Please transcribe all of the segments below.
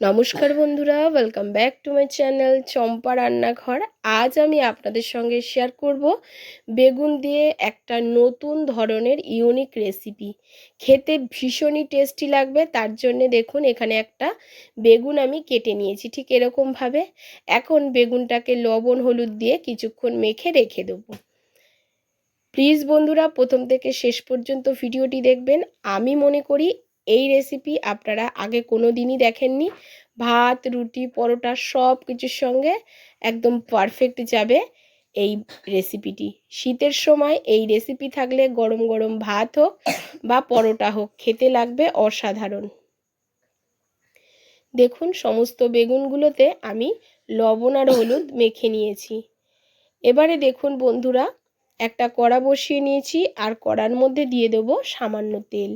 নমস্কার বন্ধুরা welcome back to my channel Champa Rannaghar. আজ আমি আপনাদের সঙ্গে শেয়ার করব বেগুন দিয়ে একটা নতুন ধরনের ইউনিক রেসিপি খেতে ভীষণই টেস্টি লাগবে, তার জন্য দেখুন এখানে একটা বেগুন আমি কেটে নিয়েছি, ঠিক এরকমভাবে। এখন বেগুনটাকে লবণ, হলুদ দিয়ে কিছুক্ষণ মেখে রেখে দেবো। প্লিজ বন্ধুরা, প্রথম থেকে শেষ পর্যন্ত ভিডিওটি দেখবেন। আমি মনে করি এই রেসিপি আপনারা আগে কোনো দিনই দেখেননি। ভাত, রুটি, পরোটা সব কিছুর সঙ্গে একদম পারফেক্ট যাবে এই রেসিপিটি শীতের সময় এই রেসিপি থাকলে গরম গরম ভাত হোক বা পরোটা হোক, খেতে লাগবে অসাধারণ। দেখুন সমস্ত বেগুনগুলোতে আমি লবণ আর হলুদ মেখে নিয়েছি। এবারে দেখুন বন্ধুরা একটা কড়া বসিয়ে নিয়েছি আর কড়ার মধ্যে দিয়ে দেবো সামান্য তেল।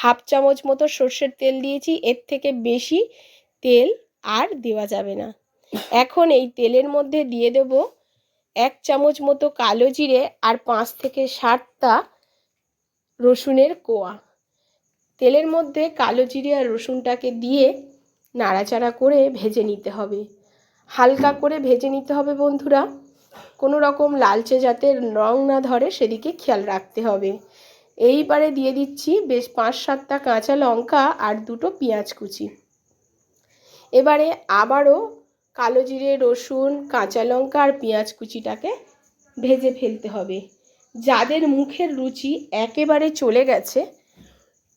হাফ চামচ মতো সর্ষের তেল দিয়েছি, এর থেকে বেশি তেল আর দেওয়া যাবে না। এখন এই তেলের মধ্যে দিয়ে দেব এক চামচ মতো কালো জিরে আর পাঁচ থেকে ষাটটা রসুনের কোয়া। তেলের মধ্যে কালো জিরে আর রসুনটাকে দিয়ে নাড়াচাড়া করে ভেজে নিতে হবে। হালকা করে ভেজে নিতে হবে বন্ধুরা। কোনো রকম লালচে যাতে রং না ধরে সেদিকে খেয়াল রাখতে হবে। এইবারে দিয়ে দিচ্ছি বেশ পাঁচ সাতটা কাঁচা লঙ্কা আর দুটো পেঁয়াজ কুচি। এবারে আবারও কালো জিরে, রসুন, কাঁচা লঙ্কা আর পেঁয়াজ কুচিটাকে ভেজে ফেলতে হবে। যাদের মুখের রুচি একেবারে চলে গেছে,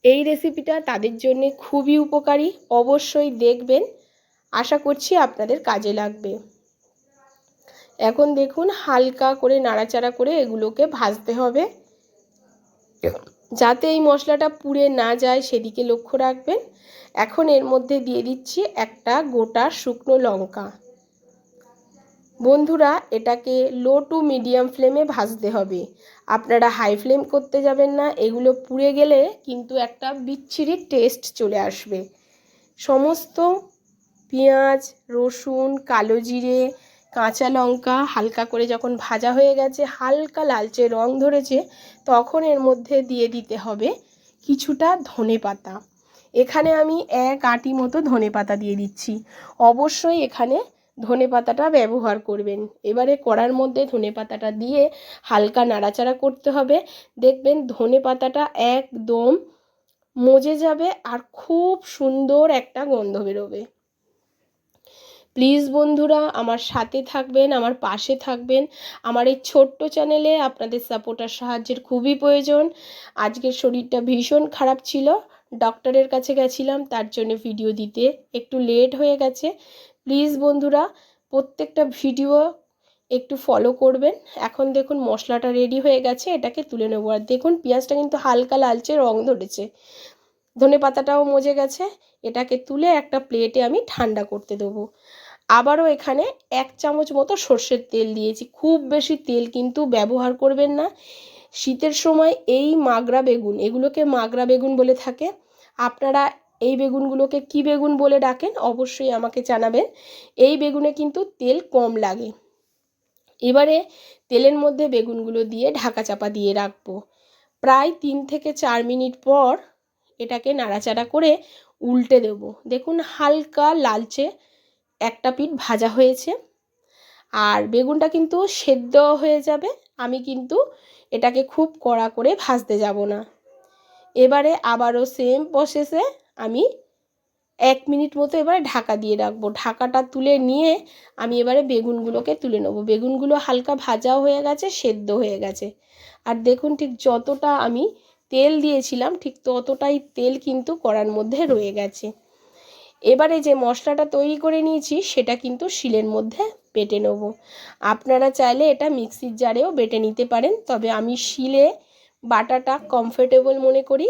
এই রেসিপিটা তাদের জন্য খুবই উপকারী। অবশ্যই দেখবেন। আশা করছি আপনাদের কাজে লাগবে। এখন দেখুন হালকা করে নাড়াচাড়া করে এগুলোকে ভাজতে হবে। যাতে এই মশলাটা পুড়ে না যায় সেদিকে লক্ষ্য রাখবেন। এখন এর মধ্যে দিয়ে দিচ্ছি একটা গোটা শুকনো লঙ্কা। বন্ধুরা, এটাকে লো টু মিডিয়াম ফ্লেমে ভাজতে হবে। আপনারা হাই ফ্লেম করতে যাবেন না, এগুলো পুড়ে গেলে কিন্তু একটা বিচ্ছিরি টেস্ট চলে আসবে। সমস্ত পেঁয়াজ, রসুন, কালো জিরে কাঁচা লঙ্কা হালকা করে যখন ভাজা হয়ে গেছে, হালকা লালচে রং ধরেছে, তখন এর মধ্যে দিয়ে দিতে হবে কিছুটা ধনে পাতা। এখানে আমি এক আটি মতো ধনে পাতা দিয়ে দিচ্ছি। অবশ্যই এখানে ধনে পাতাটা ব্যবহার করবেন। এবারে কড়ার মধ্যে ধনে পাতাটা দিয়ে হালকা নাড়াচাড়া করতে হবে। দেখবেন ধনে পাতাটা একদম মজে যাবে আর খুব সুন্দর একটা গন্ধ বেরোবে। প্লিজ বন্ধুরা, আমার সাথে থাকবেন, আমার পাশে থাকবেন। আমার এই ছোট্ট চ্যানেলে আপনাদের সাপোর্টার সাহায্যের খুবই প্রয়োজন। আজকের শরীরটা ভীষণ খারাপ ছিল। ডক্টরের কাছে গেছিলাম, তার জন্য ভিডিও দিতে একটু লেট হয়ে গেছে। প্লিজ বন্ধুরা, প্রত্যেকটা ভিডিও একটু ফলো করবেন। এখন দেখুন, মশলাটা রেডি হয়ে গেছে, এটাকে তুলে নেব। আর দেখুন, পেঁয়াজটা কিন্তু হালকা লালচে রং ধরেছে। ধনে পাতাটাও মজে গেছে। এটাকে তুলে একটা প্লেটে আমি ঠান্ডা করতে দেবো। আবারও এখানে এক চামচ মতো সর্ষের তেল দিয়েছি। খুব বেশি তেল কিন্তু ব্যবহার করবেন না। শীতের সময় এই মাগরা বেগুন, এগুলোকে মাগরা বেগুন বলে থাকে। আপনারা এই বেগুনগুলোকে কি বেগুন বলে ডাকেন অবশ্যই আমাকে জানাবেন। এই বেগুনে কিন্তু তেল কম লাগে। এবারে তেলের মধ্যে বেগুনগুলো দিয়ে ঢাকা চাপা দিয়ে রাখব। প্রায় তিন থেকে চার মিনিট পর এটাকে নাড়াচাড়া করে উল্টে দেব। দেখুন হালকা লালচে একটা পিঠ ভাজা হয়েছে। আর বেগুনটা কিন্তু সেদ্ধ হয়ে যাবে। আমি কিন্তু এটাকে খুব কড়া করে ভাজতে যাব না। এবারে আবারও সেম প্রসেসে আমি এক মিনিট মতো এবারে ঢাকা দিয়ে রাখব। ঢাকাটা তুলে নিয়ে আমি এবারে বেগুনগুলোকে তুলে নেব। বেগুনগুলো হালকা ভাজাও হয়ে গেছে সেদ্ধ হয়ে গেছে। আর দেখুন ঠিক যতটা আমি তেল দিয়েছিলাম, ঠিক ততটাই তেল কিন্তু কড়ার মধ্যে রয়ে গেছে। এবারে যে মশলাটা তৈরি করে নিয়েছি, সেটা কিন্তু শিলের মধ্যে বেটে নেব। আপনারা চাইলে এটা মিক্সির জারেও বেটে নিতে পারেন, তবে আমি শিলে বাটাটা কমফোর্টেবল মনে করি,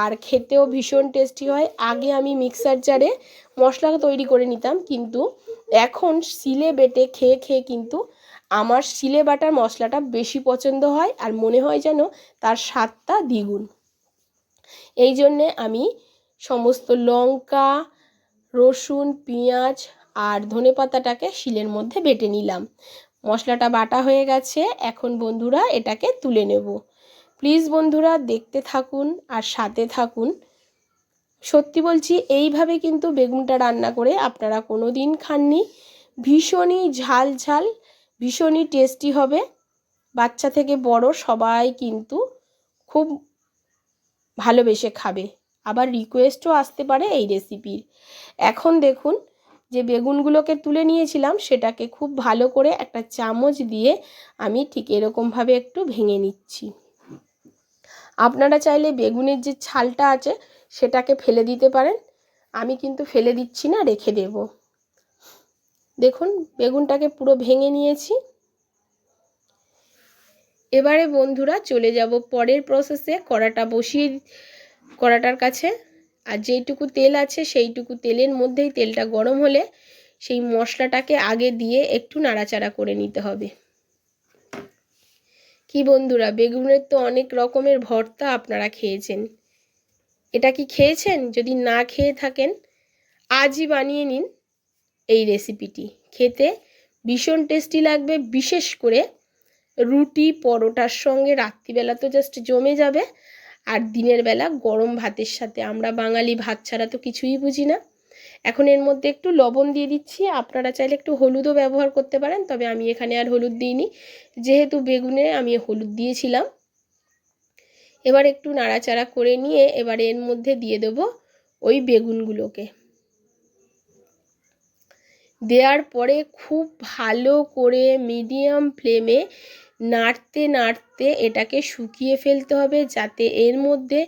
আর খেতেও ভীষণ টেস্টি হয়। আগে আমি মিক্সার জারে মশলা তৈরি করে নিতাম, কিন্তু এখন শিলে বেটে খেয়ে খেয়ে কিন্তু আমার শিলে বাটার মশলাটা বেশি পছন্দ হয় আর মনে হয় যেন তার স্বাদটা দ্বিগুণ। এই জন্যে আমি সমস্ত লঙ্কা, রসুন, পেঁয়াজ আর ধনে পাতাটাকে শিলের মধ্যে বেটে নিলাম। মশলাটা বাটা হয়ে গেছে, এখন বন্ধুরা এটাকে তুলে নেব। প্লিজ বন্ধুরা দেখতে থাকুন আর সাথে থাকুন। সত্যি বলছি, এইভাবে কিন্তু বেগুনটা রান্না করে আপনারা কোনো দিন খাননি। ভীষণই ঝাল ঝাল ভীষণই টেস্টি হবে। বাচ্চা থেকে বড় সবাই কিন্তু খুব ভালোবেসে খাবে। আবার রিকোয়েস্টও আসতে পারে এই রেসিপির এখন দেখুন যে বেগুনগুলোকে তুলে নিয়েছিলাম, সেটাকে খুব ভালো করে একটা চামচ দিয়ে আমি ঠিক এরকমভাবে একটু ভেঙে নিচ্ছি। আপনারা চাইলে বেগুনের যে ছালটা আছে, সেটাকে ফেলে দিতে পারেন। আমি কিন্তু ফেলে দিচ্ছি না, রেখে দেব। দেখুন, বেগুনটাকে পুরো ভেঙে নিয়েছি। এবারে বন্ধুরা চলে যাব পরের প্রসেসে কড়াটা বসিয়ে, কড়াটার কাছে। আর যেইটুকু তেল আছে, সেইটুকু তেলের মধ্যেই তেলটা গরম হলে সেই মশলাটাকে আগে দিয়ে একটু নাড়াচাড়া করে নিতে হবে। কি বন্ধুরা, বেগুনের তো অনেক রকমের ভর্তা আপনারা খেয়েছেন। এটা কি খেয়েছেন? যদি না খেয়ে থাকেন, আজই বানিয়ে নিন। এই রেসিপিটি খেতে ভীষণ টেস্টি লাগবে, বিশেষ করে রুটি, পরোটার সঙ্গে রাত্রিবেলা তো জাস্ট জমে যাবে, আর দিনের বেলা গরম ভাতের সাথে। আমরা বাঙালি ভাত ছাড়া তো কিছুই বুঝি না। এখন এর মধ্যে একটু লবণ দিয়ে দিচ্ছি, আপনারা চাইলে একটু হলুদও ব্যবহার করতে পারেন, তবে আমি এখানে আর হলুদ দিইনি। যেহেতু বেগুনে আমি হলুদ দিয়েছিলাম, এবার একটু নাড়াচাড়া করে নিয়ে এবার এর মধ্যে দিয়ে দেবো ওই বেগুনগুলোকে। দেওয়ার পরে খুব ভালো করে মিডিয়াম ফ্লেমে নাড়তে নাড়তে এটাকে শুকিয়ে ফেলতে হবে যাতে এর মধ্যে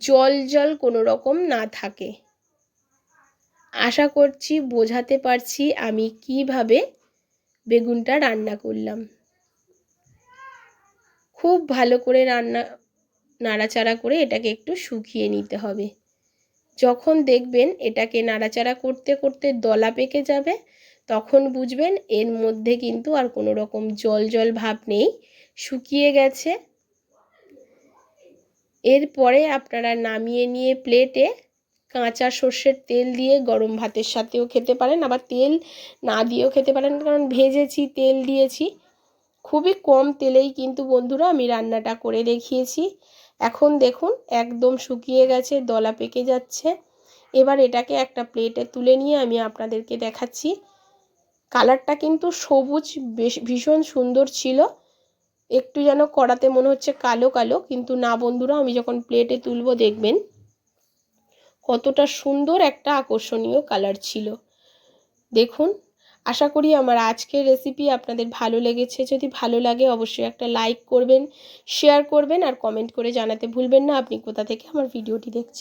জল জল কোনো রকম না থাকে। আশা করছি বোঝাতে পারছি আমি কীভাবে বেগুনটা রান্না করলাম। খুব ভালো করে রান্না, নাড়াচাড়া করে এটাকে একটু শুকিয়ে নিতে হবে। যখন দেখবেন এটাকে নাড়াচাড়া করতে করতে দলা পেকে যাবে, তখন বুঝবেন এর মধ্যে কিন্তু আর কোনো রকম জল জল ভাব নেই, শুকিয়ে গেছে। এরপরে আপনারা নামিয়ে নিয়ে প্লেটে কাঁচা সর্ষের তেল দিয়ে গরম ভাতের সাথেও খেতে পারেন, আবার তেল না দিয়েও খেতে পারেন, কারণ ভেজেছি, তেল দিয়েছি। খুবই কম তেলেই কিন্তু বন্ধুরা আমি রান্নাটা করে দেখিয়েছি। এখন দেখুন, একদম শুকিয়ে গেছে, দলা পেকে যাচ্ছে। এবার এটাকে একটা প্লেটে তুলে নিয়ে আমি আপনাদেরকে দেখাচ্ছি। কালারটা কিন্তু সবুজ, বেশ ভীষণ সুন্দর ছিল। একটু যেন কড়াতে মনে হচ্ছে কালো কালো, কিন্তু না বন্ধুরা, আমি যখন প্লেটে তুলব দেখবেন কতটা সুন্দর একটা আকর্ষণীয় কালার ছিল। দেখুন আশা করি আমার আজকের রেসিপি আপনাদের ভালো লেগেছে। যদি ভালো লাগে অবশ্যই একটা লাইক করবেন শেয়ার করবেন আর কমেন্ট করে জানাতে ভুলবেন না। আপনি কোথা থেকে আমার ভিডিওটি দেখছেন?